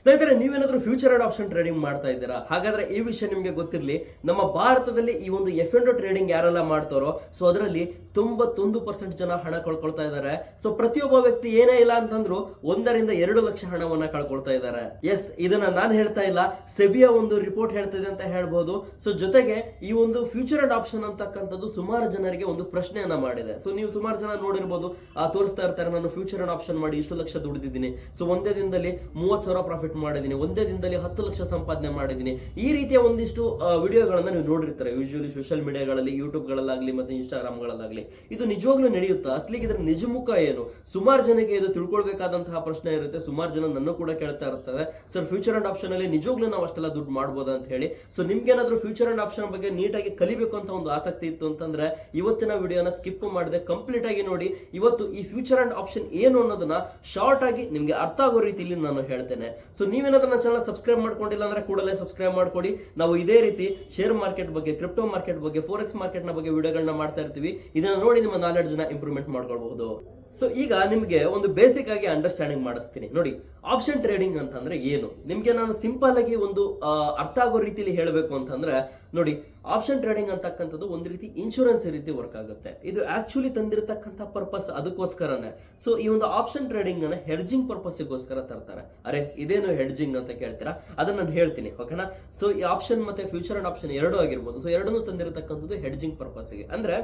ಸ್ನೇಹಿತರೆ, ನೀವೇನಾದ್ರೂ future and option trading ಮಾಡ್ತಾ ಇದ್ದೀರಾ? ಹಾಗಾದ್ರೆ ಈ ವಿಷಯ ನಿಮಗೆ ಗೊತ್ತಿರಲಿ, ನಮ್ಮ ಭಾರತದಲ್ಲಿ ಈ ಒಂದು ಎಫ್ ಎಂಡ್ ಟ್ರೇಡಿಂಗ್ ಯಾರೆಲ್ಲ ಮಾಡ್ತಾರೋ ಸೊ ಅದರಲ್ಲಿ ತೊಂಬತ್ತೊಂದು ಪರ್ಸೆಂಟ್ ಜನ ಹಣ ಕಳ್ಕೊಳ್ತಾ ಇದ್ದಾರೆ. ಸೊ ಪ್ರತಿಯೊಬ್ಬ ವ್ಯಕ್ತಿ ಏನೇ ಇಲ್ಲ ಅಂತಂದ್ರು ಒಂದರಿಂದ ಎರಡು ಲಕ್ಷ ಹಣವನ್ನ ಕಳ್ಕೊಳ್ತಾ ಇದ್ದಾರೆ. ಎಸ್ ಇದನ್ನ ನಾನು ಹೇಳ್ತಾ ಇಲ್ಲ. ಸೆಬಿಯ ಒಂದು ರಿಪೋರ್ಟ್ ಹೇಳ್ತಿದೆ ಅಂತ ಹೇಳ್ಬೋದು. ಸೊ ಜೊತೆಗೆ ಈ ಒಂದು ಫ್ಯೂಚರ್ ಅಂಡ್ ಆಪ್ಷನ್ ಅಂತಕ್ಕಂಥದ್ದು ಸುಮಾರು ಜನರಿಗೆ ಒಂದು ಪ್ರಶ್ನೆಯನ್ನ ಮಾಡಿದೆ. ಸೊ ನೀವು ಸುಮಾರು ಜನ ನೋಡಿರ್ಬೋದು ತೋರಿಸ್ತಾ ಇರ್ತಾರೆ, ನಾನು ಫ್ಯೂಚರ್ ಅಂಡ್ ಆಪ್ಷನ್ ಮಾಡಿ ಇಷ್ಟು ಲಕ್ಷ ದುಡಿದಿದ್ದೀನಿ. ಸೊ ಒಂದೇ ದಿನದಲ್ಲಿ ಮೂವತ್ತು ಸಾವಿರ ಪ್ರಾಫಿಟ್ ಮಾಡಿದ್ದೀನಿ, ಒಂದೇ ದಿನದಲ್ಲಿ ಹತ್ತು ಲಕ್ಷ ಸಂಪಾದನೆ ಮಾಡಿದ್ದೀನಿ. ಈ ರೀತಿಯ ಒಂದಿಷ್ಟು ವಿಡಿಯೋಗಳನ್ನ ನೀವು ನೋಡಿರ್ತಾರೆ. ಯೂಶುವಲಿ ಸೋಷಿಯಲ್ ಮೀಡಿಯಾಗಳಲ್ಲಿ ಯೂಟ್ಯೂಬ್ಗಳಲ್ಲಾಗಲಿ ಮತ್ತೆ ಇನ್ಸ್ಟಾಗ್ರಾಮ್ಗಳಲ್ಲಾಗಲಿ ಇದು ನಿಜವಾಗ್ಲೂ ನಡೆಯುತ್ತಾ? ಅಸಲಿಗೆ ಇದರ ನಿಜಮುಖ ಏನು? ಸುಮಾರು ಜನಕ್ಕೆ ಇದು ತಿಳ್ಕೊಳ್ಬೇಕಾದಂತಹ ಪ್ರಶ್ನೆ ಇರುತ್ತೆ. ಸುಮಾರು ಜನ ನನ್ನ ಕೂಡ ಕೇಳ್ತಾ ಇರ್ತಾರೆ. ಸರ್ ಫ್ಯೂಚರ್ ಅಂಡ್ ಆಪ್ಷನ್ ಅಲ್ಲಿ ನಿಜವಾಗ್ಲೂ ನಾವು ಅಷ್ಟೆಲ್ಲ ದುಡ್ಡು ಮಾಡ್ಬೋದಾ ಅಂತ ಹೇಳಿ. ಸೊ ನಿಮ್ಗೆ ಏನಾದ್ರೂ ಫ್ಯೂಚರ್ ಅಂಡ್ ಆಪ್ಷನ್ ಬಗ್ಗೆ ನೀಟಾಗಿ ಕಲಿಬೇಕು ಅಂತ ಒಂದು ಆಸಕ್ತಿ ಇತ್ತು ಅಂತಂದ್ರೆ, ಇವತ್ತಿನ ವಿಡಿಯೋನ ಸ್ಕಿಪ್ ಮಾಡದೆ. ಕಂಪ್ಲೀಟ್ ಆಗಿ ನೋಡಿ. ಇವತ್ತು ಈ ಫ್ಯೂಚರ್ ಅಂಡ್ ಆಪ್ಷನ್ ಏನು ಅನ್ನೋದನ್ನ ಶಾರ್ಟ್ ಆಗಿ ನಿಮ್ಗೆ ಅರ್ಥ ಆಗೋ ರೀತಿಯಲ್ಲಿ ನಾನು ಹೇಳ್ತೇನೆ. ಸೊ ನೀವೇನಾದ್ರೂ ನನ್ನ ಚಾನಲ್ ಸಬ್ಸ್ಕ್ರೈಬ್ ಮಾಡ್ಕೊಂಡಿಲ್ಲ ಅಂದ್ರೆ ಕೂಡಲೇ ಸಬ್ಸ್ಕ್ರೈಬ್ ಮಾಡ್ಕೊಡಿ. ನಾವು ಇದೇ ರೀತಿ ಶೇರ್ ಮಾರ್ಕೆಟ್ ಬಗ್ಗೆ ಕ್ರಿಪ್ಟೋ ಮಾರ್ಕೆಟ್ ಬಗ್ಗೆ ಫೋರೆಕ್ಸ್ ಮಾರ್ಕೆಟ್ನ ಬಗ್ಗೆ ವಿಡಿಯೋಗಳನ್ನ ಮಾಡ್ತಾ ಇರ್ತೀವಿ. ಇದನ್ನ ನೋಡಿ ನಿಮ್ಮ ನಾಲೆಡ್ಜ್ನ ಇಂಪ್ರೂವ್ಮೆಂಟ್ ಮಾಡ್ಕೊಳ್ಬಹುದು. ಸೊ ಈಗ ನಿಮಗೆ ಒಂದು ಬೇಸಿಕ್ ಆಗಿ ಅಂಡರ್ಸ್ಟ್ಯಾಂಡಿಂಗ್ ಮಾಡಿಸ್ತೀನಿ. ನೋಡಿ ಆಪ್ಷನ್ ಟ್ರೇಡಿಂಗ್ ಅಂತಂದ್ರೆ ಏನು? ನಿಮ್ಗೆ ನಾನು ಸಿಂಪಲ್ ಆಗಿ ಒಂದು ಅರ್ಥ ಆಗೋ ರೀತಿಯಲ್ಲಿ ಹೇಳಬೇಕು ಅಂತಂದ್ರೆ, ನೋಡಿ ಆಪ್ಷನ್ ಟ್ರೇಡಿಂಗ್ ಅಂತಕ್ಕಂಥದ್ದು ಒಂದು ರೀತಿ ಇನ್ಶೂರೆನ್ಸ್ ರೀತಿ ವರ್ಕ್ ಆಗುತ್ತೆ. ಇದು ಆಕ್ಚುಲಿ ತಂದಿರತಕ್ಕಂಥ ಪರ್ಪಸ್ ಅದಕ್ಕೋಸ್ಕರನೇ. ಸೊ ಈ ಒಂದು ಆಪ್ಷನ್ ಟ್ರೇಡಿಂಗ್ ಅನ್ನ ಹೆಡ್ಜಿಂಗ್ ಪರ್ಪಸ್ಗೋಸ್ಕರ ತರ್ತಾರೆ. ಅರೆ, ಇದೇನು ಹೆಡ್ಜಿಂಗ್ ಅಂತ ಕೇಳ್ತೀರಾ? ಅದನ್ನ ನಾನು ಹೇಳ್ತೀನಿ ಓಕೆನಾ ಸೊ ಈ ಆಪ್ಷನ್ ಮತ್ತೆ ಫ್ಯೂಚರ್ ಅಂಡ್ ಆಪ್ಷನ್ ಎರಡೂ ಆಗಿರ್ಬೋದು. ಸೊ ಎರಡನ್ನೂ ತಂದಿರತಕ್ಕಂಥದ್ದು ಹೆಡ್ಜಿಂಗ್ ಪರ್ಪಸ್ಗೆ ಅಂದ್ರೆ,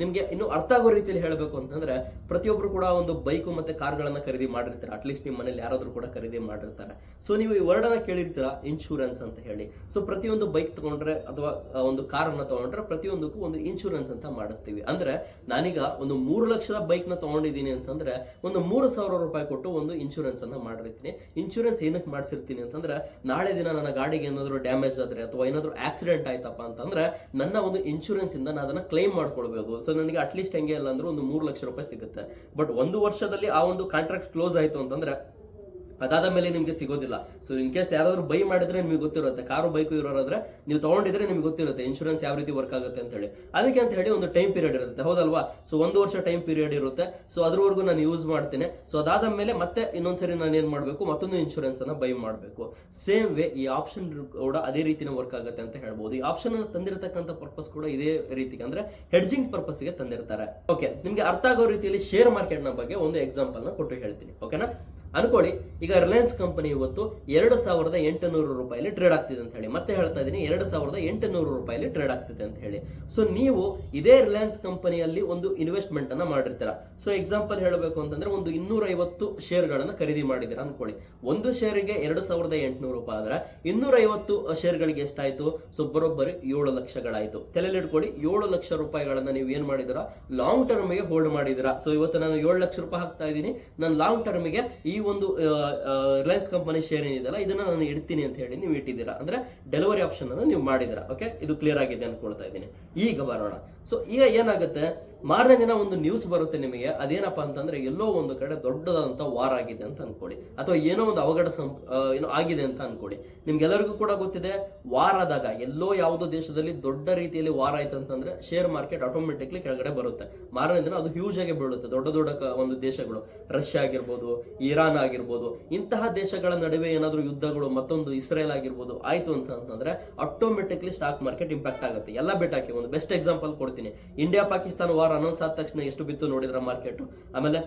ನಿಮ್ಗೆ ಇನ್ನು ಅರ್ಥ ಆಗೋ ರೀತಿಯಲ್ಲಿ ಹೇಳಬೇಕು ಅಂತಂದ್ರೆ, ಪ್ರತಿಯೊಬ್ರು ಕೂಡ ಒಂದು ಬೈಕು ಮತ್ತೆ ಕಾರ್ಗಳನ್ನ ಖರೀದಿ ಮಾಡಿರ್ತಾರೆ. ಅಟ್ಲೀಸ್ಟ್ ನಿಮ್ಮ ಮನೇಲಿ ಯಾರಾದ್ರೂ ಕೂಡ ಖರೀದಿ ಮಾಡಿರ್ತಾರೆ. ಸೊ ನೀವು ಈ ವರ್ಡನ್ನ ಕೇಳಿರ್ತೀರಾ? ಇನ್ಶೂರೆನ್ಸ್ ಅಂತ ಹೇಳಿ. ಸೊ ಪ್ರತಿಯೊಂದು ಬೈಕ್ ತಗೊಂಡ್ರೆ ಅಥವಾ ಒಂದು ಕಾರ್ ಅನ್ನ ತಗೊಂಡ್ರೆ ಪ್ರತಿಯೊಂದಕ್ಕೂ ಒಂದು ಇನ್ಶೂರೆನ್ಸ್ ಅಂತ ಮಾಡಿಸ್ತೀವಿ. ಅಂದ್ರೆ ನಾನೀಗ ಒಂದು ಮೂರು ಲಕ್ಷದ ಬೈಕ್ನ ತಗೊಂಡಿದ್ದೀನಿ ಅಂತಂದ್ರೆ ಒಂದು ಮೂರು ಸಾವಿರ ರೂಪಾಯಿ ಕೊಟ್ಟು ಒಂದು ಇನ್ಶೂರೆನ್ಸ್ ಅನ್ನ ಮಾಡಿರ್ತೀನಿ. ಇನ್ಶೂರೆನ್ಸ್ ಏನಕ್ಕೆ ಮಾಡಿಸಿರ್ತೀನಿ ಅಂತಂದ್ರೆ ನಾಳೆ ದಿನ ನನ್ನ ಗಾಡಿಗೆ ಏನಾದರೂ ಡ್ಯಾಮೇಜ್ ಆದ್ರೆ ಅಥವಾ ಏನಾದರೂ ಆಕ್ಸಿಡೆಂಟ್ ಆಯ್ತಪ್ಪ ಅಂತಂದ್ರೆ ನನ್ನ ಒಂದು ಇನ್ಶೂರೆನ್ಸ್ ಇಂದ ನಾನು ಅದನ್ನ ಕ್ಲೈಮ್ ಮಾಡ್ಕೊಳ್ಬೇಕು. ಸೊ ನನಗೆ ಅಟ್ಲೀಸ್ಟ್ ಹೆಂಗೆ ಇಲ್ಲ ಅಂದ್ರೆ ಒಂದು ಮೂರು ಲಕ್ಷ ರೂಪಾಯಿ ಸಿಗುತ್ತೆ. ಬಟ್ ಒಂದು ವರ್ಷದಲ್ಲಿ ಆ ಒಂದು ಕಾಂಟ್ರಾಕ್ಟ್ ಕ್ಲೋಸ್ ಆಯ್ತು ಅಂತಂದ್ರೆ ಅದಾದ ಮೇಲೆ ನಿಮ್ಗೆ ಸಿಗೋದಿಲ್ಲ. ಸೊ ಇನ್ ಕೇಸ್ ಯಾರಾದರೂ ಬೈ ಮಾಡಿದ್ರೆ ನಿಮಗೆ ಗೊತ್ತಿರುತ್ತೆ. ಕಾರು ಬೈಕು ಇರೋರಾದ್ರೆ ನೀವು ತಗೊಂಡಿದ್ರೆ ನಿಮ್ಗೆ ಗೊತ್ತಿರುತ್ತೆ ಇನ್ಶೂರೆನ್ಸ್ ಯಾವ ರೀತಿ ವರ್ಕ್ ಆಗುತ್ತೆ ಅಂತ ಹೇಳಿ. ಅದಕ್ಕೆ ಅಂತ ಹೇಳಿ ಒಂದು ಟೈಮ್ ಪೀರಿಯಡ್ ಇರುತ್ತೆ. ಹೌದಲ್ವಾ? ಸೊ ಒಂದು ವರ್ಷ ಟೈಮ್ ಪೀರಿಯಡ್ ಇರುತ್ತೆ. ಸೊ ಅದ್ರವರೆಗೂ ನಾನು ಯೂಸ್ ಮಾಡ್ತೇನೆ. ಸೊ ಅದಾದ ಮೇಲೆ ಮತ್ತೆ ಇನ್ನೊಂದ್ಸರಿ ನಾನು ಏನ್ ಮಾಡಬೇಕು? ಮತ್ತೊಂದು ಇನ್ಶೂರೆನ್ಸ್ ಅನ್ನ ಬೈ ಮಾಡಬೇಕು. ಸೇಮ್ ವೇ ಈ ಆಪ್ಷನ್ ಕೂಡ ಅದೇ ರೀತಿನ ವರ್ಕ್ ಆಗುತ್ತೆ ಅಂತ ಹೇಳ್ಬೋದು. ಈ ಆಪ್ಷನ್ ಅನ್ನು ತಂದಿರತಕ್ಕಂಥ ಪರ್ಪಸ್ ಕೂಡ ಇದೇ ರೀತಿಗೆ ಅಂದ್ರೆ ಹೆಡ್ಜಿಂಗ್ ಪರ್ಪಸ್ಗೆ ತಂದಿರ್ತಾರೆ. ಓಕೆ ನಿಮ್ಗೆ ಅರ್ಥ ಆಗೋ ರೀತಿಯಲ್ಲಿ ಶೇರ್ ಮಾರ್ಕೆಟ್ನ ಬಗ್ಗೆ ಒಂದು ಎಕ್ಸಾಂಪಲ್ನ ಕೊಟ್ಟು ಹೇಳ್ತೀನಿ. ಓಕೆನಾ ಅನ್ಕೊಳ್ಳಿ, ಈಗ ರಿಲಯನ್ಸ್ ಕಂಪನಿ ಇವತ್ತು ಎರಡು ಸಾವಿರದ ಎಂಟುನೂರು ರೂಪಾಯಿಲಿ ಟ್ರೇಡ್ ಆಗ್ತಿದೆ ಅಂತ ಹೇಳಿ. ಮತ್ತೆ ಹೇಳ್ತಾ ಇದ್ದೀನಿ ಎರಡು ಸಾವಿರದ ಎಂಟುನೂರು ರೂಪಾಯಿಲಿ ಟ್ರೇಡ್ ಆಗ್ತಿದೆ ಅಂತ ಹೇಳಿ. ಸೊ ನೀವು ಇದೇ ರಿಲಯನ್ಸ್ ಕಂಪನಿಯಲ್ಲಿ ಒಂದು ಇನ್ವೆಸ್ಟ್ಮೆಂಟ್ ಅನ್ನ ಮಾಡಿರ್ತೀರ. ಸೊ ಎಕ್ಸಾಂಪಲ್ ಹೇಳಬೇಕು ಅಂತಂದ್ರೆ ಒಂದು ಇನ್ನೂರ ಐವತ್ತು ಶೇರ್ಗಳನ್ನ ಖರೀದಿ ಮಾಡಿದಿರ ಅನ್ಕೊಳ್ಳಿ. ಒಂದು ಶೇರಿಗೆ ಎರಡು ಸಾವಿರದ ಎಂಟುನೂರು ರೂಪಾಯಿ ಆದ್ರೆ ಇನ್ನೂರ ಐವತ್ತು ಶೇರ್ಗಳಿಗೆ ಎಷ್ಟಾಯ್ತು? ಸೊ ಬರೋಬ್ಬರಿ ಏಳು ಲಕ್ಷಗಳಾಯ್ತು. ತಲೆಯಲ್ಲಿ ಇಟ್ಕೊಳ್ಳಿ, ಏಳು ಲಕ್ಷ ರೂಪಾಯಿಗಳನ್ನ ನೀವು ಏನ್ ಮಾಡಿದಿರಾ? ಲಾಂಗ್ ಟರ್ಮ್ಗೆ ಹೋಲ್ಡ್ ಮಾಡಿದಿರಾ. ಸೊ ಇವತ್ತು ನಾನು ಏಳು ಲಕ್ಷ ರೂಪಾಯಿ ಹಾಕ್ತಾ ಇದ್ದೀನಿ ನಾನು ಲಾಂಗ್ ಟರ್ಮ್ಗೆ ಈ ಒಂದು ರಿಲಯನ್ಸ್ ಕಂಪನಿ ಶೇರ್ ಏನಿದೆಯಲ್ಲ, ಇದನ್ನ ನಾನು ಇಡ್ತೀನಿ ಅಂತ ಹೇಳಿ ನೀವು ಇಟ್ಟಿದ್ದೀರಾ. ಅಂದ್ರೆ ಡೆಲಿವರಿ ಆಪ್ಷನ್ ಅನ್ನು ನೀವು ಮಾಡಿದಿರಾ ಓಕೆ ಇದು ಕ್ಲಿಯರ್ ಆಗಿದೆ ಅನ್ಕೊಳ್ತಾ ಇದ್ದೀನಿ. ಈಗ ಬರೋಣ. ಸೊ ಈಗ ಏನಾಗುತ್ತೆ? ಮಾರನೇ ದಿನ ಒಂದು ನ್ಯೂಸ್ ಬರುತ್ತೆ ನಿಮಗೆ. ಅದೇನಪ್ಪ ಅಂತಂದ್ರೆ, ಎಲ್ಲೋ ಒಂದು ಕಡೆ ದೊಡ್ಡದಾದಂತ ವಾರ್ ಆಗಿದೆ ಅಂತ ಅನ್ಕೊಳ್ಳಿ. ಅಥವಾ ಏನೋ ಒಂದು ಅವಘಡ ಏನೋ ಆಗಿದೆ ಅಂತ ಅನ್ಕೊಳ್ಳಿ. ನಿಮ್ಗೆಲ್ಲರಿಗೂ ಕೂಡ ಗೊತ್ತಿದೆ ವಾರ್ ಆದಾಗ ಎಲ್ಲೋ ಯಾವುದೋ ದೇಶದಲ್ಲಿ ದೊಡ್ಡ ರೀತಿಯಲ್ಲಿ ವಾರ ಆಯ್ತು ಅಂತಂದ್ರೆ ಶೇರ್ ಮಾರ್ಕೆಟ್ ಆಟೋಮೆಟಿಕ್ಲಿ ಕೆಳಗಡೆ ಬರುತ್ತೆ. ಮಾರನೇ ದಿನ ಅದು ಹ್ಯೂಜ್ ಆಗಿ ಬೀಳುತ್ತೆ. ದೊಡ್ಡ ದೊಡ್ಡ ಒಂದು ದೇಶಗಳು. ರಷ್ಯಾ ಆಗಿರ್ಬೋದು ಇರಾನ್ ಆಗಿರ್ಬೋದು, ಇಂತಹ ದೇಶಗಳ ನಡುವೆ ಏನಾದರೂ ಯುದ್ಧಗಳು, ಮತ್ತೊಂದು ಇಸ್ರೇಲ್ ಆಗಿರ್ಬೋದು, ಆಯ್ತು ಅಂತ ಅಂತಂದ್ರೆ ಆಟೋಮೆಟಿಕ್ಲಿ ಸ್ಟಾಕ್ ಮಾರ್ಕೆಟ್ ಇಂಪ್ಯಾಕ್ಟ್ ಆಗುತ್ತೆ. ಎಲ್ಲ ಬಿಟ್ಟಾಕಿ, ಒಂದು ಬೆಸ್ಟ್ ಎಕ್ಸಾಂಪಲ್ ಕೊಡ್ತೀನಿ. ಇಂಡಿಯಾ ಪಾಕಿಸ್ತಾನ ವಾರ್ ಅನೌನ್ಸ್ ಆದ ತಕ್ಷಣ ಎಷ್ಟು ಬಿತ್ತು ನೋಡಿದ್ರ ಮಾರ್ಕೆಟ್ ಆಮೇಲೆ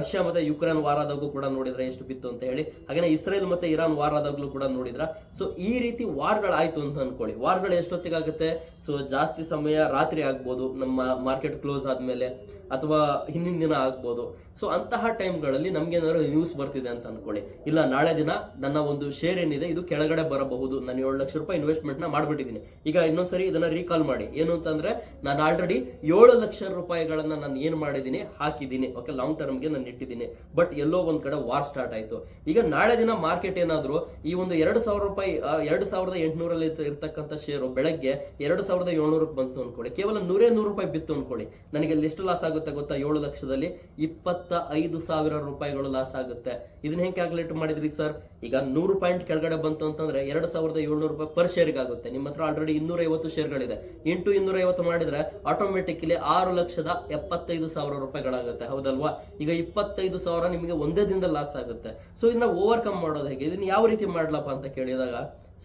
ರಷ್ಯಾ ಮತ್ತೆ ಯುಕ್ರೇನ್ ವಾರ್ ಆದಾಗೂ ಕೂಡ ನೋಡಿದ್ರೆ ಎಷ್ಟು ಬಿತ್ತು ಅಂತ ಹೇಳಿ. ಹಾಗೆ ಇಸ್ರೇಲ್ ಮತ್ತೆ ಇರಾನ್ ವಾರ್ ಆದಾಗ್ಲೂ ಕೂಡ ನೋಡಿದ್ರ. ಸೊ ಈ ರೀತಿ ವಾರ್ಗಳಾಯ್ತು ಅಂತ ಅನ್ಕೊಳ್ಳಿ. ವಾರ್ಗಳು ಎಷ್ಟೊತ್ತಿಗಾಗುತ್ತೆ? ಸೊ ಜಾಸ್ತಿ ಸಮಯ ರಾತ್ರಿ ಆಗ್ಬೋದು ನಮ್ಮ ಮಾರ್ಕೆಟ್ ಕ್ಲೋಸ್ ಆದ್ಮೇಲೆ. ಅಥವಾ ಹಿಂದಿನ ದಿನ ಆಗ್ಬೋದು. ಸೊ ಅಂತಹ ಟೈಮ್ಗಳಲ್ಲಿ ನಮ್ಗೆ ಏನಾದ್ರು ನ್ಯೂಸ್ ಬರ್ತಿದೆ ಅಂತ ಅನ್ಕೊಳ್ಳಿ. ಇಲ್ಲ, ನಾಳೆ ದಿನ ನನ್ನ ಒಂದು ಶೇರ್ ಏನಿದೆ, ಇದು ಕೆಳಗಡೆ ಬರಬಹುದು. ನಾನು ಏಳು ಲಕ್ಷ ರೂಪಾಯಿ ಇನ್ವೆಸ್ಟ್ಮೆಂಟ್ನ ಮಾಡ್ಬಿಟ್ಟಿದ್ದೀನಿ. ಈಗ ಇನ್ನೊಂದ್ಸರಿ ಇದನ್ನ ರೀಕಾಲ್ ಮಾಡಿ. ಏನು ಅಂತಂದ್ರೆ, ನಾನು ಆಲ್ರೆಡಿ ಏಳು ಲಕ್ಷ ರೂಪಾಯಿಗಳನ್ನ ನಾನು ಏನ್ ಮಾಡಿದ್ದೀನಿ, ಹಾಕಿದ್ದೀನಿ. ಓಕೆ ಲಾಂಗ್ ಟರ್ಮ್ಗೆ ನಾನು ಇಟ್ಟಿದ್ದೀನಿ. ಬಟ್ ಎಲ್ಲೋ ಒಂದ್ ಕಡೆ ವಾರ್ ಸ್ಟಾರ್ಟ್ ಆಯ್ತು. ಈಗ ನಾಳೆ ದಿನ ಮಾರ್ಕೆಟ್ ಏನಾದ್ರು, ಈ ಒಂದು ಎರಡು ಸಾವಿರ ರೂಪಾಯಿ ಎರಡು ಸಾವಿರದ ಎಂಟುನೂರಲ್ಲಿ ಇರ್ತಕ್ಕಂಥ ಶೇರು ಬೆಳಗ್ಗೆ ಎರಡು ಸಾವಿರದ ಏಳ್ನೂರಕ್ಕೆ ಬಂತು ಅನ್ಕೊಳ್ಳಿ. ಕೇವಲ ನೂರೇ ನೂರು ರೂಪಾಯಿ ಬಿತ್ತು ಅನ್ಕೊಳ್ಳಿ. ನನಗೆ ಎಷ್ಟು ಲಾಸ್ ಆಗುತ್ತೆ ಆಗುತ್ತೆ ಗೊತ್ತಾ? ಏಳು ಲಕ್ಷದಲ್ಲಿ ಇಪ್ಪತ್ತ ಐದು ಸಾವಿರ ರೂಪಾಯಿಗಳು ಲಾಸ್ ಆಗುತ್ತೆ. ಇದನ್ನ ಹೆಂಗೆ ಕ್ಯಾಲ್ಕುಲೇಟ್ ಮಾಡಿದ್ರಿ ಸರ್ ಈಗ ನೂರು ಪಾಯಿಂಟ್ ಕೆಳಗಡೆ ಬಂತು ಅಂತಂದ್ರೆ ಎರಡು ಸಾವಿರದ ಏಳ್ನೂರು ರೂಪಾಯಿ ಪರ್ ಶೇರ್ಗೆ ಆಗುತ್ತೆ. ನಿಮ್ಮ ಹತ್ರ ಆಲ್ರೆಡಿ ಇನ್ನೂರ ಐವತ್ತು ಶೇರ್ಗಳಿದೆ ಇಂಟು ಇನ್ನೂರ ಐವತ್ತು ಮಾಡಿದ್ರೆ ಆಟೋಮೆಟಿಕ್ಲಿ ಆರು ಲಕ್ಷದ ಎಪ್ಪತ್ತೈದು ಸಾವಿರ ರೂಪಾಯಿಗಳಾಗುತ್ತೆ. ಹೌದಲ್ವಾ? ಈಗ ಇಪ್ಪತ್ತೈದು ಸಾವಿರ ನಿಮಗೆ ಒಂದೇ ದಿನದಲ್ಲಿ ಲಾಸ್ ಆಗುತ್ತೆ. ಸೊ ಇದನ್ನ ಓವರ್ಕಮ್ ಮಾಡೋದು ಹೇಗೆ? ಇದನ್ನ ಯಾವ ರೀತಿ ಮಾಡ್ಲಪ್ಪ ಅಂತ ಕೇಳಿದಾಗ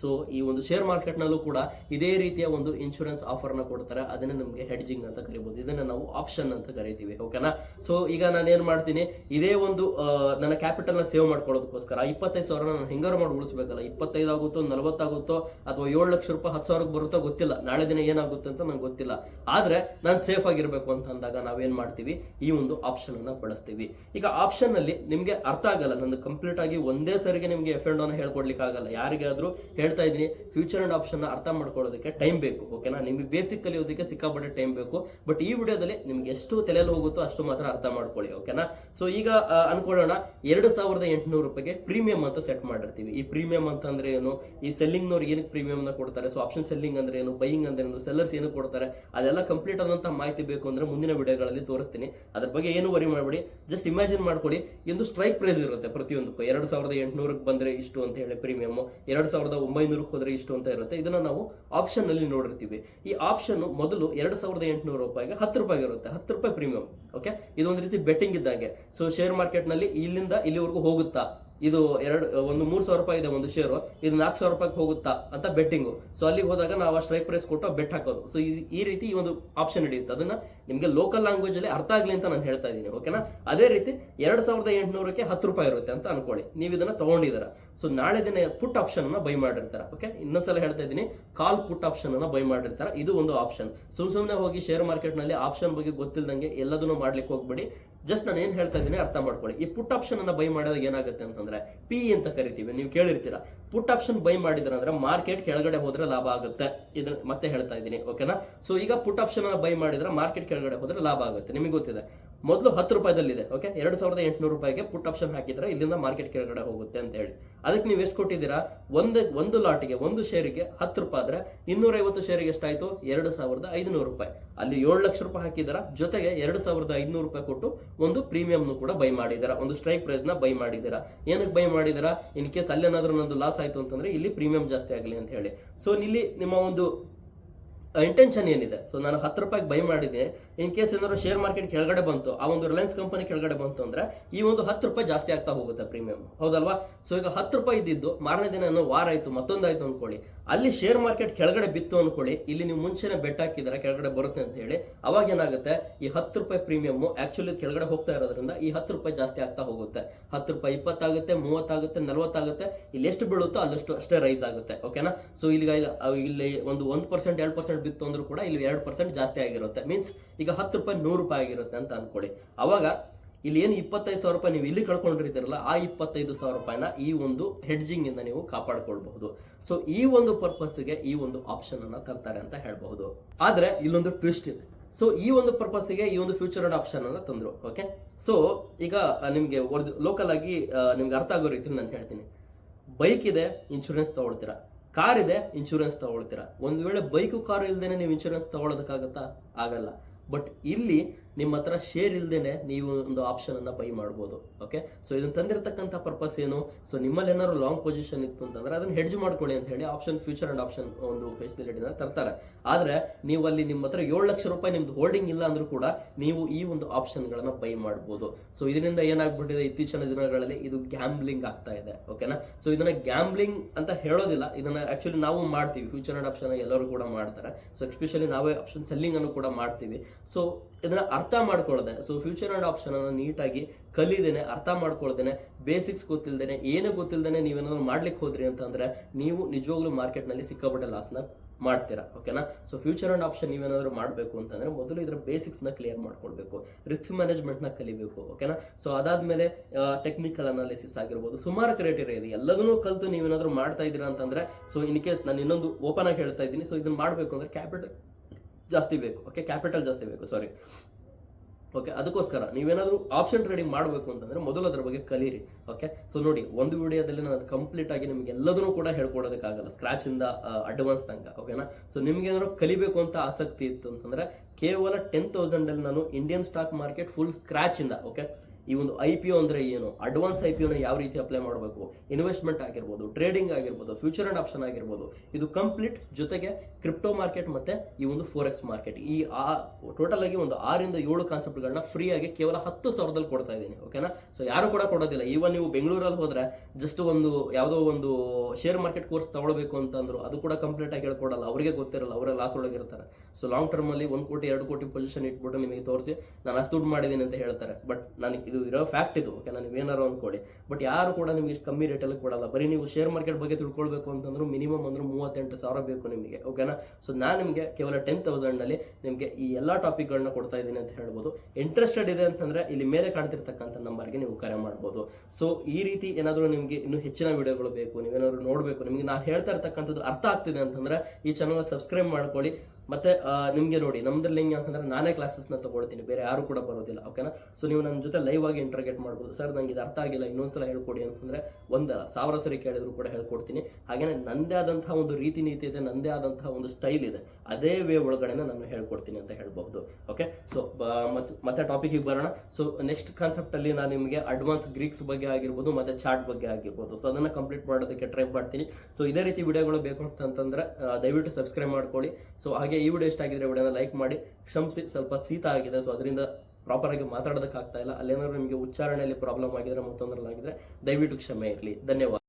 ಸೊ ಈ ಒಂದು ಶೇರ್ ಮಾರ್ಕೆಟ್ನಲ್ಲೂ ಕೂಡ ಇದೇ ರೀತಿಯ ಒಂದು ಇನ್ಶೂರೆನ್ಸ್ ಆಫರ್ನ ಕೊಡ್ತಾರೆ. ಅದನ್ನ ನಮಗೆ ಹೆಡ್ಜಿಂಗ್ ಅಂತ ಕರಿಬಹುದು ಇದನ್ನ ನಾವು ಆಪ್ಷನ್ ಅಂತ ಕರಿತೀವಿ. ಓಕೆನಾ ಸೊ ಈಗ ನಾನು ಏನು ಮಾಡ್ತೀನಿ? ಇದೇ ಒಂದು ನನ್ನ ಕ್ಯಾಪಿಟಲ್ನ ಸೇವ್ ಮಾಡ್ಕೊಳ್ಳೋದಕ್ಕೋಸ್ಕರ ಇಪ್ಪತ್ತೈದು ಸಾವಿರ ನಾನು ಹೆಂಗಾರು ಮಾಡಿ ಉಳಿಸ್ಬೇಕಲ್ಲ. ಇಪ್ಪತ್ತೈದು ಆಗುತ್ತೋ ನಲವತ್ತಾಗುತ್ತೋ ಅಥವಾ ಏಳು ಲಕ್ಷ ರೂಪಾಯಿ ಹತ್ತು ಸಾವಿರಕ್ಕೆ ಬರುತ್ತೋ ಗೊತ್ತಿಲ್ಲ. ನಾಳೆ ದಿನ ಏನಾಗುತ್ತೆ ಅಂತ ನಂಗೆ ಗೊತ್ತಿಲ್ಲ. ಆದ್ರೆ ನಾನು ಸೇಫ್ ಆಗಿರ್ಬೇಕು ಅಂತ ಅಂದಾಗ ನಾವೇನ್ ಮಾಡ್ತೀವಿ? ಈ ಒಂದು ಆಪ್ಷನ್ ಅನ್ನ ಬಳಸ್ತೀವಿ. ಈಗ ಆಪ್ಷನ್ ಅಲ್ಲಿ ನಿಮ್ಗೆ ಅರ್ಥ ಆಗಲ್ಲ. ನಂದು ಕಂಪ್ಲೀಟ್ ಆಗಿ ಒಂದೇ ಸರಿಗೆ ನಿಮ್ಗೆ ಎಫ್ ಅಂಡ್ ಹೇಳ್ಕೊಡ್ಲಿಕ್ಕೆ ಆಗಲ್ಲ ಯಾರಿಗಾದ್ರೂ ಹೇಳ್ತಾ ಇದೀನಿ ಫ್ಯೂಚರ್ ಅಂಡ್ ಆಪ್ಷನ್ ಅರ್ಥ ಮಾಡ್ಕೊಳ್ಳೋದಕ್ಕೆ ಟೈಮ್ ಬೇಕು ಓಕೆನಾ ನಿಮಗೆ ಬೇಸಿಕ್ ಕಲಿಯೋದಕ್ಕೆ ಸಿಕ್ಕಾಪಟ್ಟೆ ಟೈಮ್ ಬೇಕು ಬಟ್ ಈ ವಿಡಿಯೋದಲ್ಲಿ ನಿಮ್ಗೆ ಎಷ್ಟು ತಲೆಯಲ್ಲಿ ಹೋಗುತ್ತೋ ಅಷ್ಟು ಮಾತ್ರ ಅರ್ಥ ಮಾಡ್ಕೊಳ್ಳಿ ಓಕೆನಾ ಸೊ ಈಗ ಅನ್ಕೊಳ್ಳೋಣ, ಎರಡು ಸಾವಿರದ ಎಂಟುನೂರು ರೂಪಾಯಿಗೆ ಪ್ರೀಮಿಯಂ ಅಂತ ಸೆಟ್ ಮಾಡಿರ್ತೀವಿ. ಈ ಪ್ರೀಮಿಯಂ ಅಂತ ಅಂದ್ರೆ ಏನು? ಈ ಸೆಲ್ಲಿಂಗ್ ನವ್ರು ಏನಕ್ಕೆ ಪ್ರೀಮಿಯಂ ನ ಕೊಡ್ತಾರೆ? ಸೊ ಆಪ್ಷನ್ ಸೆಲ್ಲಿಂಗ್ ಅಂದ್ರೆ ಏನು? ಬೈಯಿಂಗ್ ಅಂದ್ರೆ ಏನು? ಸೆಲ್ಲರ್ಸ್ ಏನು ಕೊಡ್ತಾರೆ? ಅದೆಲ್ಲ ಕಂಪ್ಲೀಟ್ ಆದಂತಹ ಮಾಹಿತಿ ಬೇಕು ಅಂದ್ರೆ ಮುಂದಿನ ವಿಡಿಯೋಗಳಲ್ಲಿ ತೋರಿಸ್ತೀನಿ. ಅದ್ರ ಬಗ್ಗೆ ಏನು ವರಿ ಮಾಡಬೇಡಿ. ಜಸ್ಟ್ ಇಮ್ಯಾಜಿನ್ ಮಾಡ್ಕೊಳ್ಳಿ ಒಂದು ಸ್ಟ್ರೈಕ್ ಪ್ರೈಸ್ ಇರುತ್ತೆ ಪ್ರತಿಯೊಂದಕ್ಕೂ. ಎರಡು ಸಾವಿರದ ಎಂಟುನೂರಕ್ಕೆ ಬಂದ್ರೆ ಇಷ್ಟು ಅಂತ ಹೇಳಿ ಪ್ರೀಮಿಯಂ ಎರಡು ಸಾವಿರದ ಒಂಬೈನೂರಕ್ಕೆ ಹೋದರೆ ಇಷ್ಟು ಅಂತ ಇರುತ್ತೆ. ಇದನ್ನ ನಾವು ಆಪ್ಷನ್ನಲ್ಲಿ ನೋಡಿರ್ತೀವಿ. ಈ ಆಪ್ಷನ್ ಮೊದಲು ಎರಡು ಸಾವಿರದ ಎಂಟುನೂರು ರೂಪಾಯಿಗೆ ಹತ್ತು ರೂಪಾಯಿ ಇರುತ್ತೆ. ಹತ್ತು ರೂಪಾಯಿ ಪ್ರೀಮಿಯಂ ಓಕೆ ಇದೊಂದು ರೀತಿ ಬೆಟ್ಟಿಂಗ್ ಇದ್ದಾಗೆ. ಸೊ ಶೇರ್ ಮಾರ್ಕೆಟ್ನಲ್ಲಿ ಇಲ್ಲಿಂದ ಇಲ್ಲಿವರೆಗೂ ಹೋಗುತ್ತಾ? ಇದು ಎರಡು, ಒಂದು ಮೂರು ಸಾವಿರ ರೂಪಾಯಿ ಇದೆ ಒಂದು ಶೇರು ಇದು ನಾಲ್ಕು ಸಾವಿರ ರೂಪಾಯಿಗೆ ಹೋಗುತ್ತಾ ಅಂತ ಬೆಟ್ಟಿಂಗು ಸೊ ಅಲ್ಲಿಗೆ ಹೋದಾಗ ನಾವು ಆ ಸ್ಟ್ರೈಕ್ ಪ್ರೈಸ್ ಕೊಟ್ಟು ಬೆಟ್ ಹಾಕೋದು. ಸೊ ಈ ರೀತಿ ಈ ಒಂದು ಆಪ್ಷನ್ ನಡೆಯುತ್ತೆ. ಅದನ್ನ ನಿಮಗೆ ಲೋಕಲ್ ಲ್ಯಾಂಗ್ವೇಜ್ ಅಲ್ಲಿ ಅರ್ಥ ಆಗಲಿ ಅಂತ ನಾನು ಹೇಳ್ತಾ ಇದ್ದೀನಿ ಓಕೆನಾ ಅದೇ ರೀತಿ ಎರಡ್ ಸಾವಿರದ ಎಂಟುನೂರಕ್ಕೆ ಹತ್ತು ರೂಪಾಯಿ ಇರುತ್ತೆ ಅಂತ ಅನ್ಕೊಳ್ಳಿ. ನೀವು ಇದನ್ನ ತಗೊಂಡಿದ್ದೀರಾ. ಸೊ ನಾಳೆ ದಿನ ಪುಟ್ ಆಪ್ಷನ್ ಅನ್ನ ಬೈ ಮಾಡಿರ್ತಾರೆ ಓಕೆ ಇನ್ನೊಂದ್ಸಲ ಹೇಳ್ತಾ ಇದ್ದೀನಿ ಕಾಲ್ ಪುಟ್ ಆಪ್ಷನ್ ಅನ್ನ ಬೈ ಮಾಡಿರ್ತಾರೆ. ಇದು ಒಂದು ಆಪ್ಷನ್ ಸುಮ್ ಸುಮ್ಮನೆ ಹೋಗಿ ಶೇರ್ ಮಾರ್ಕೆಟ್ನಲ್ಲಿ ಆಪ್ಷನ್ ಬಗ್ಗೆ ಗೊತ್ತಿಲ್ಲದಂಗೆ ಎಲ್ಲದನ್ನು ಮಾಡ್ಲಿಕ್ಕೆ ಹೋಗ್ಬೇಡಿ. ಜಸ್ಟ್ ನಾನು ಏನ್ ಹೇಳ್ತಾ ಇದ್ದೀನಿ ಅರ್ಥ ಮಾಡ್ಕೊಳ್ಳಿ. ಈ ಪುಟ್ ಆಪ್ಷನ್ ಅನ್ನ ಬೈ ಮಾಡಿದಾಗ ಏನಾಗುತ್ತೆ ಅಂತಂದ್ರೆ ಪಿ ಅಂತ ಕರಿತೀವಿ. ನೀವು ಕೇಳಿರ್ತೀರಾ. ಪುಟ್ ಆಪ್ಷನ್ ಬೈ ಮಾಡಿದ್ರ ಅಂದ್ರೆ ಮಾರ್ಕೆಟ್ ಕೆಳಗಡೆ ಹೋದ್ರೆ ಲಾಭ ಆಗುತ್ತೆ. ಇದನ್ನ ಮತ್ತೆ ಹೇಳ್ತಾ ಇದ್ದೀನಿ ಓಕೆನಾ ಸೊ ಈಗ ಪುಟ್ ಆಪ್ಷನ್ ಬೈ ಮಾಡಿದ್ರೆ ಮಾರ್ಕೆಟ್ ಕೆಳಗಡೆ ಹೋದ್ರೆ ಲಾಭ ಆಗುತ್ತೆ. ನಿಮಗೆ ಗೊತ್ತಿದೆ. ಮೊದಲು ಹತ್ತು ರೂಪಾಯಿದಲ್ಲಿದೆ ಓಕೆ ಎರಡು ಸಾವಿರದ ಎಂಟುನೂರು ರೂಪಾಯಿಗೆ ಪುಟ್ ಆಪ್ಷನ್ ಹಾಕಿದ್ರೆ ಇಲ್ಲಿಂದ ಮಾರ್ಕೆಟ್ ಕೆಳಗಡೆ ಹೋಗುತ್ತೆ ಅಂತ ಹೇಳಿ. ಅದಕ್ಕೆ ನೀವು ಎಷ್ಟು ಕೊಟ್ಟಿದ್ದೀರಾ? ಒಂದು ಒಂದು ಲಾಟಿಗೆ, ಒಂದು ಶೇರಿಗೆ ಹತ್ತು ರೂಪಾಯಿ ಆದರೆ ಇನ್ನೂರ ಐವತ್ತು ಶೇರಿಗೆ ಎಷ್ಟಾಯಿತು? ಎರಡು ಸಾವಿರದ ಐದುನೂರು ರೂಪಾಯಿ. ಅಲ್ಲಿ ಏಳು ಲಕ್ಷ ರೂಪಾಯಿ ಹಾಕಿದಾರ ಜೊತೆಗೆ ಎರಡು ಸಾವಿರದ ಐದುನೂರು ರೂಪಾಯಿ ಕೊಟ್ಟು ಒಂದು ಪ್ರೀಮಿಯಂ ಕೂಡ ಬೈ ಮಾಡಿದ್ದೀರಾ? ಒಂದು ಸ್ಟ್ರೈಕ್ ಪ್ರೈಸ್ನ ಬೈ ಮಾಡಿದ್ದೀರಾ? ಏನಕ್ಕೆ ಬೈ ಮಾಡಿದ್ದೀರ? ಇನ್ ಕೇಸ್ ಅಲ್ಲೇನಾದರೂ ನಂದು ಲಾಸ್ ಆಯಿತು ಅಂತಂದರೆ ಇಲ್ಲಿ ಪ್ರೀಮಿಯಂ ಜಾಸ್ತಿ ಆಗಲಿ ಅಂತ ಹೇಳಿ. ಸೊ ಇಲ್ಲಿ ನಿಮ್ಮ ಒಂದು ಇಂಟೆನ್ಷನ್ ಏನಿದೆ? ಸೊ ನಾನು ಹತ್ತು ರೂಪಾಯಿಗೆ ಬೈ ಮಾಡಿದೆ ಇನ್ ಕೇಸ್ ಏನಾದ್ರು ಶೇರ್ ಮಾರ್ಕೆಟ್ ಕೆಳಗಡೆ ಬಂತು, ಆ ಒಂದು ರಿಲಯನ್ಸ್ ಕಂಪನಿ ಕೆಳಗಡೆ ಬಂತು ಅಂದ್ರೆ ಈ ಒಂದು ಹತ್ತು ರೂಪಾಯಿ ಜಾಸ್ತಿ ಆಗ್ತಾ ಹೋಗುತ್ತೆ ಪ್ರೀಮಿಯಂ ಹೌದಲ್ವಾ? ಸೊ ಈಗ ಹತ್ತು ರೂಪಾಯಿ ಇದ್ದಿದ್ದು, ಮಾರನೇ ದಿನ ಏನೋ ವಾರ ಆಯ್ತು, ಮತ್ತೊಂದಾಯ್ತು ಅನ್ಕೊಳ್ಳಿ. ಅಲ್ಲಿ ಶೇರ್ ಮಾರ್ಕೆಟ್ ಕೆಳಗಡೆ ಬಿತ್ತು ಅನ್ಕೊಳ್ಳಿ, ಇಲ್ಲಿ ನೀವು ಮುಂಚೆನೆ ಬೆಟ್ ಹಾಕಿದ್ರೆ ಕೆಳಗಡೆ ಬರುತ್ತೆ ಅಂತ ಹೇಳಿ, ಅವಾಗ ಏನಾಗುತ್ತೆ? ಈ ಹತ್ತು ರೂಪಾಯಿ ಪ್ರೀಮಿಯಂ ಆಕ್ಚುಲಿ ಕೆಳಗಡೆ ಹೋಗ್ತಾ ಇರೋದ್ರಿಂದ ಈ ಹತ್ತು ರೂಪಾಯಿ ಜಾಸ್ತಿ ಆಗ್ತಾ ಹೋಗುತ್ತೆ. ಹತ್ತು ರೂಪಾಯಿ ಇಪ್ಪತ್ತಾಗುತ್ತೆ ಮೂವತ್ತಾಗುತ್ತೆ ನಲ್ವತ್ತಾಗುತ್ತೆ ಇಲ್ಲಿ ಎಷ್ಟು ಬೀಳುತ್ತೋ ಅಲ್ಲಷ್ಟು ಅಷ್ಟೇ ರೈಸ್ ಆಗುತ್ತೆ ಓಕೆನಾ ಸೊ ಇಲ್ಲಿ ಇಲ್ಲಿ ಒಂದು ಒಂದು ಪರ್ಸೆಂಟ್ ಎರಡು ಪರ್ಸೆಂಟ್ ಬಿತ್ತು ಅಂದ್ರೂ ಕೂಡ ಇಲ್ಲಿ ಎರಡು ಪರ್ಸೆಂಟ್ ಜಾಸ್ತಿ ಆಗಿರುತ್ತೆ. ಮೀನ್ಸ್ ಈಗ ಹತ್ತು ರೂಪಾಯಿ ನೂರು ರೂಪಾಯಿ ಆಗಿರುತ್ತೆ ಅಂತ ಅನ್ಕೊಳ್ಳಿ. ಅವಾಗ ಇಲ್ಲಿ ಏನು ಇಪ್ಪತ್ತೈದು ಸಾವಿರ ರೂಪಾಯಿ ನೀವು ಇಲ್ಲಿ ಕಳ್ಕೊಂಡಿರ್ತೀರಲ್ಲ, ಆ ಇಪ್ಪತ್ತೈದು ಸಾವಿರ ರೂಪಾಯಿನ ಈ ಒಂದು ಹೆಡ್ಜಿಂಗ್ ಇಂದ ನೀವು ಕಾಪಾಡ್ಕೊಳ್ಬಹುದು. ಸೊ ಈ ಒಂದು ಪರ್ಪಸ್ಗೆ ಈ ಒಂದು ಆಪ್ಷನ್ ಅನ್ನ ತರ್ತಾರೆ ಅಂತ ಹೇಳ್ಬಹುದು. ಆದ್ರೆ ಇಲ್ಲೊಂದು ಟ್ವಿಸ್ಟ್ ಇದೆ. ಸೊ ಈ ಒಂದು ಪರ್ಪಸ್ಗೆ ಈ ಒಂದು ಫ್ಯೂಚರ್ ಆಪ್ಷನ್ ಅನ್ನ ತಂದ್ರು ಓಕೆ ಸೊ ಈಗ ನಿಮಗೆ ಲೋಕಲ್ ಆಗಿ ನಿಮ್ಗೆ ಅರ್ಥ ಆಗೋ ರೀತಿ ನಾನು ಹೇಳ್ತೀನಿ. ಬೈಕ್ ಇದೆ ಇನ್ಶೂರೆನ್ಸ್ ತಗೊಳ್ತೀರಾ? ಕಾರ್ ಇದೆ ಇನ್ಶೂರೆನ್ಸ್ ತಗೊಳ್ತೀರಾ? ಒಂದ್ ವೇಳೆ ಬೈಕು ಕಾರು ಇಲ್ದೇನೆ ನೀವು ಇನ್ಶೂರೆನ್ಸ್ ತಗೊಳ್ಳೋದಕ್ಕಾಗತ್ತಾ ಆಗಲ್ಲ. ಬಟ್ ಇಲ್ಲಿ ನಿಮ್ಮ ಹತ್ರ ಶೇರ್ ಇಲ್ದೇನೆ ನೀವು ಒಂದು ಆಪ್ಷನ್ ಅನ್ನ ಬೈ ಮಾಡ್ಬೋದು ಓಕೆ ಸೊ ಇದನ್ನ ತಂದಿರತಕ್ಕಂಥ ಪರ್ಪಸ್ ಏನು? ಸೊ ನಿಮ್ಮಲ್ಲಿ ಏನಾದ್ರು ಲಾಂಗ್ ಪೊಸಿಷನ್ ಇತ್ತು ಅಂತಂದ್ರೆ ಅದನ್ನ ಹೆಡ್ಜ್ ಮಾಡ್ಕೊಳ್ಳಿ ಅಂತ ಹೇಳಿ ಆಪ್ಷನ್ ಫ್ಯೂಚರ್ ಅಂಡ್ ಆಪ್ಷನ್ ಒಂದು ಫೆಸಿಲಿಟಿನ ತರ್ತಾರೆ. ಆದ್ರೆ, ನೀವು ಅಲ್ಲಿ ನಿಮ್ಮ ಹತ್ರ ಏಳು ಲಕ್ಷ ರೂಪಾಯಿ ನಿಮ್ದು ಹೋಲ್ಡಿಂಗ್ ಇಲ್ಲ ಅಂದ್ರೂ ಕೂಡ ನೀವು ಈ ಒಂದು ಆಪ್ಷನ್ ಗಳನ್ನ ಬೈ ಮಾಡ್ಬೋದು. ಸೊ ಇದರಿಂದ ಏನಾಗ್ಬಿಟ್ಟಿದೆ? ಇತ್ತೀಚಿನ ದಿನಗಳಲ್ಲಿ ಇದು ಗ್ಯಾಂಬ್ಲಿಂಗ್ ಆಗ್ತಾ ಇದೆ ಓಕೆನಾ ಸೊ ಇದನ್ನ ಗ್ಯಾಂಬ್ಲಿಂಗ್ ಅಂತ ಹೇಳೋದಿಲ್ಲ. ಇದನ್ನ ಆಕ್ಚುಲಿ ನಾವು ಮಾಡ್ತೀವಿ. ಫ್ಯೂಚರ್ ಅಂಡ್ ಆಪ್ಷನ್ ಎಲ್ಲರೂ ಕೂಡ ಮಾಡ್ತಾರೆ. ಸೊ ಎಸ್ಪೆಷಲಿ ನಾವೇ ಆಪ್ಷನ್ ಸೆಲ್ಲಿಂಗ್ ಅನ್ನು ಕೂಡ ಮಾಡ್ತೀವಿ. ಸೊ ಇದನ್ನ ಅರ್ಥ ಮಾಡ್ಕೊಳ್ದೆ. ಸೊ ಫ್ಯೂಚರ್ ಆ್ಯಂಡ್ ಆಪ್ಷನ್ ಅನ್ನು ನೀಟಾಗಿ ಕಲಿದೇನೆ, ಅರ್ಥ ಮಾಡ್ಕೊಳ್ದೇನೆ ಬೇಸಿಕ್ಸ್ ಗೊತ್ತಿಲ್ಲದೇನೆ ಏನು ಗೊತ್ತಿಲ್ಲದೇನೆ ನೀವೇನಾದ್ರು ಮಾಡ್ಲಿಕ್ಕೆ ಹೋದ್ರಿ ಅಂತಂದ್ರೆ ನೀವು ನಿಜವಾಗ್ಲೂ ಮಾರ್ಕೆಟ್ನಲ್ಲಿ ಸಿಕ್ಕಾಪಟ್ಟೆ ಲಾಸ್ನ ಮಾಡ್ತೀರಾ ಓಕೆನಾ ಸೊ ಫ್ಯೂಚರ್ ಆ್ಯಂಡ್ ಆಪ್ಷನ್ ನೀವೇನಾದ್ರು ಮಾಡಬೇಕು ಅಂತಂದ್ರೆ ಮೊದಲು ಇದರ ನ ಕ್ಲಿಯರ್ ಮಾಡ್ಕೊಳ್ಬೇಕು ರಿಸ್ಕ್ ಮ್ಯಾನೇಜ್ಮೆಂಟ್ನ ಕಲಿಬೇಕು ಓಕೆನಾ ಸೊ ಅದಾದ್ಮೇಲೆ ಟೆಕ್ನಿಕಲ್ ಅನಾಲಿಸಿಸ್ ಆಗಿರ್ಬೋದು, ಸುಮಾರು ಕ್ರೈಟೀರಿಯಾ ಇದೆ. ಎಲ್ಲದನ್ನೂ ಕಲ್ತು ನೀವೇನಾದ್ರು ಮಾಡ್ತಾ ಇದ್ದೀರಾ ಅಂತಂದ್ರೆ ಸೊ ಇನ್ ಕೇಸ್ ನಾನು ಇನ್ನೊಂದು ಓಪನ್ ಆಗಿ ಹೇಳ್ತಾ ಇದ್ದೀನಿ ಸೊ ಇದನ್ನ ಮಾಡಬೇಕು ಅಂದ್ರೆ ಕ್ಯಾಪಿಟಲ್ ಜಾಸ್ತಿ ಬೇಕು ಓಕೆ ಕ್ಯಾಪಿಟಲ್ ಜಾಸ್ತಿ ಬೇಕು ಸಾರಿ ಓಕೆ ಅದಕ್ಕೋಸ್ಕರ ನೀವೇನಾದ್ರೂ ಆಪ್ಷನ್ ಟ್ರೇಡಿಂಗ್ ಮಾಡಬೇಕು ಅಂತಂದ್ರೆ ಮೊದಲು ಅದ್ರ ಬಗ್ಗೆ ಕಲೀರಿ ಓಕೆ ಸೊ ನೋಡಿ, ಒಂದು ವಿಡಿಯೋದಲ್ಲಿ ನಾನು ಕಂಪ್ಲೀಟ್ ಆಗಿ ನಿಮ್ಗೆ ಎಲ್ಲದನ್ನೂ ಕೂಡ ಹೇಳ್ಕೊಡೋದಕ್ಕಾಗಲ್ಲ ಸ್ಕ್ರಾಚ್ ಇಂದ ಅಡ್ವಾನ್ಸ್ ತನಕ ಓಕೆನಾ ಸೊ ನಿಮ್ಗೆ ಏನಾದ್ರು ಕಲಿಬೇಕು ಅಂತ ಆಸಕ್ತಿ ಇತ್ತು ಅಂತಂದ್ರೆ ಕೇವಲ ಟೆನ್ ತೌಸಂಡಲ್ಲಿ ನಾನು Indian stock market full scratch ಇಂದ ಓಕೆ ಈ ಒಂದು ಐ ಪಿ ಒ ಅಂದ್ರೆ ಏನು? ಅಡ್ವಾನ್ಸ್ ಐ ಪಿ ಒನ ಯಾವ ರೀತಿ ಅಪ್ಲೈ ಮಾಡಬೇಕು? ಇನ್ವೆಸ್ಟ್ಮೆಂಟ್ ಆಗಿರ್ಬೋದು ಟ್ರೇಡಿಂಗ್ ಆಗಿರ್ಬೋದು ಫ್ಯೂಚರ್ ಅಂಡ್ ಆಪ್ಷನ್ ಆಗಿರ್ಬೋದು, ಇದು ಕಂಪ್ಲೀಟ್ ಜೊತೆಗೆ ಕ್ರಿಪ್ಟೋ ಮಾರ್ಕೆಟ್ ಮತ್ತೆ ಈ ಒಂದು ಫೋರೆಕ್ಸ್ ಮಾರ್ಕೆಟ್ ಈ ಆ ಟೋಟಲ್ ಆಗಿ ಒಂದು ಆರಿಂದ ಏಳು ಕಾನ್ಸೆಪ್ಟ್ಗಳನ್ನ ಫ್ರೀ ಆಗಿ ಕೇವಲ ಹತ್ತು ಸಾವಿರದಲ್ಲಿ ಕೊಡ್ತಾ ಇದ್ದೀನಿ ಓಕೆನಾ ಸೊ ಯಾರು ಕೂಡ ಕೊಡೋದಿಲ್ಲ. ಈವನ್ ನೀವು ಬೆಂಗಳೂರಲ್ಲಿ ಹೋದ್ರೆ ಜಸ್ಟ್ ಒಂದು ಯಾವುದೋ ಒಂದು ಶೇರ್ ಮಾರ್ಕೆಟ್ ಕೋರ್ಸ್ ತಗೊಳ್ಬೇಕು ಅಂತಂದ್ರು ಅದು ಕೂಡ ಕಂಪ್ಲೀಟ್ ಆಗಿ ಹೇಳ್ಕೊಡಲ್ಲ. ಅವರಿಗೆ ಗೊತ್ತಿರಲ್ಲ, ಅವರೇ ಲಾಸ್ ಒಳಗಿರ್ತಾರೆ ಸೊ ಲಾಂಗ್ ಟರ್ಮ್ ಅಲ್ಲಿ ಒಂದು ಕೋಟಿ, ಎರಡು ಕೋಟಿ ಪೊಸಿಷನ್ ಇಟ್ಬಿಟ್ಟು ನಿಮಗೆ ತೋರಿಸಿ ನಾನು ಅಷ್ಟು ದುಡ್ಡು ಮಾಡಿದ್ದೀನಿ ಅಂತ ಹೇಳ್ತಾರೆ. ಬಟ್ ನನಗೆ ಇದು ಇರೋ ಫ್ಯಾಕ್ಟ್ ಇದು ಓಕೆ ನಾನು ಏನಾರು ಅಂದ್ಕೊಳ್ಳಿ ಬಟ್ ಯಾರು ಕೂಡ ನಿಮ್ಗೆ ಇಷ್ಟು ಕಮ್ಮಿ ರೇಟಲ್ಲಿ ಕೊಡಲ್ಲ. ಬರೀ ನೀವು ಶೇರ್ ಮಾರ್ಕೆಟ್ ಬಗ್ಗೆ ತಿಳ್ಕೊಳ್ಬೇಕು ಅಂತಂದ್ರೆ ಮಿನಿಮಮ್ ಅಂದ್ರೆ ಮೂವತ್ತೆಂಟು ಸಾವಿರ ಬೇಕು ನಿಮಗೆ ಓಕೆನಾ ಸೊ ನಾನು ನಿಮಗೆ ಕೇವಲ ಟೆನ್ ತೌಸಂಡ್ನಲ್ಲಿ ನಿಮಗೆ ಈ ಎಲ್ಲ ಟಾಪಿಕ್ಗಳನ್ನ ಕೊಡ್ತಾ ಇದ್ದೀನಿ ಅಂತ ಹೇಳ್ಬೋದು. ಇಂಟ್ರೆಸ್ಟೆಡ್ ಇದೆ ಅಂತಂದ್ರೆ ಇಲ್ಲಿ ಮೇಲೆ ಕಾಣ್ತಿರ್ತಕ್ಕಂಥ ನಂಬರ್ಗೆ ನೀವು ಕರೆ ಮಾಡ್ಬೋದು. ಸೊ ಈ ರೀತಿ ಏನಾದರೂ ನಿಮಗೆ ಇನ್ನೂ ಹೆಚ್ಚಿನ ವಿಡಿಯೋಗಳು ಬೇಕು, ನೀವೇನಾದ್ರು ನೋಡಬೇಕು, ನಿಮಗೆ ನಾನು ಹೇಳ್ತಾ ಇರ್ತಕ್ಕಂಥದ್ದು ಅರ್ಥ ಆಗ್ತಿದೆ ಅಂತಂದ್ರೆ ಈ ಚಾನಲ್ ಸಬ್ಸ್ಕ್ರೈಬ್ ಮಾಡ್ಕೊಳ್ಳಿ. ಮತ್ತೆ ನಿಮಗೆ ನೋಡಿ, ನಮ್ದ್ರಲ್ಲಿ ಹೆಂಗೆ ಅಂತಂದ್ರೆ ನಾನೇ ಕ್ಲಾಸಸ್ನ ತಗೊಳ್ತೀನಿ, ಬೇರೆ ಯಾರು ಕೂಡ ಬರೋದಿಲ್ಲ ಓಕೆನಾ ಸೊ ನೀವು ನನ್ನ ಜೊತೆ ಲೈವ್ ಆಗಿ ಇಂಟರ್ಗೆಟ್ ಮಾಡ್ಬೋದು. ಸರ್ ನಂಗೆ ಇದು ಅರ್ಥ ಆಗಿಲ್ಲ, ಇನ್ನೊಂದ್ಸಲ ಹೇಳ್ಕೊಡಿ ಅಂತಂದ್ರೆ ಒಂದಲ್ಲ, ಸಾವಿರ ಸರಿ ಕೇಳಿದ್ರು ಕೂಡ ಹೇಳ್ಕೊಡ್ತೀನಿ. ಹಾಗೇನೆ ನಂದೇ ಆದಂತಹ ಒಂದು ರೀತಿ ನೀತಿ ಇದೆ, ನಂದೇ ಆದಂತಹ ಒಂದು ಸ್ಟೈಲ್ ಇದೆ, ಅದೇ ವೇ ಒಳಗಡೆ ನಾನು ಹೇಳ್ಕೊಡ್ತೀನಿ ಅಂತ ಹೇಳ್ಬಹುದು ಓಕೆ ಸೊ ಮತ್ತೆ ಟಾಪಿಕ್ಗೆ ಬರೋಣ. ಸೊ ನೆಕ್ಸ್ಟ್ ಕಾನ್ಸೆಪ್ಟ್ ಅಲ್ಲಿ ನಾನು ನಿಮಗೆ ಅಡ್ವಾನ್ಸ್ ಗ್ರೀಕ್ಸ್ ಬಗ್ಗೆ ಆಗಿರ್ಬೋದು, ಮತ್ತೆ ಚಾರ್ಟ್ ಬಗ್ಗೆ ಆಗಿರ್ಬೋದು. ಸೊ ಅದನ್ನ ಕಂಪ್ಲೀಟ್ ಮಾಡೋದಕ್ಕೆ ಟ್ರೈ ಮಾಡ್ತೀನಿ. ಸೊ ಇದೇ ರೀತಿ ವಿಡಿಯೋಗಳು ಬೇಕು ಅಂತಂದ್ರೆ ದಯವಿಟ್ಟು ಸಬ್ಸ್ಕ್ರೈಬ್ ಮಾಡ್ಕೊಳ್ಳಿ. ಸೊ ಹಾಗೆ ಈ ವಿಡಿಯೋ ಇಷ್ಟ ಆಗಿದ್ರೆ ವಿಡಿಯೋನ ಲೈಕ್ ಮಾಡಿ, ಕ್ಷಮಿಸಿ, ಸ್ವಲ್ಪ ಶೀತ ಆಗಿದೆ ಸೊ ಅದರಿಂದ ಪ್ರಾಪರ್ ಆಗಿ ಮಾತಾಡೋದಕ್ಕೆ ಆಗ್ತಾ ಇಲ್ಲ. ಅಲ್ಲೇನಾದ್ರು ನಿಮಗೆ ಉಚ್ಚಾರಣೆಯಲ್ಲಿ ಪ್ರಾಬ್ಲಮ್ ಆಗಿದ್ರೆ ಮತ್ತೊಂದರಲ್ಲಾಗಿದ್ರೆ ದಯವಿಟ್ಟು ಕ್ಷಮೆ ಇರಲಿ. ಧನ್ಯವಾದ.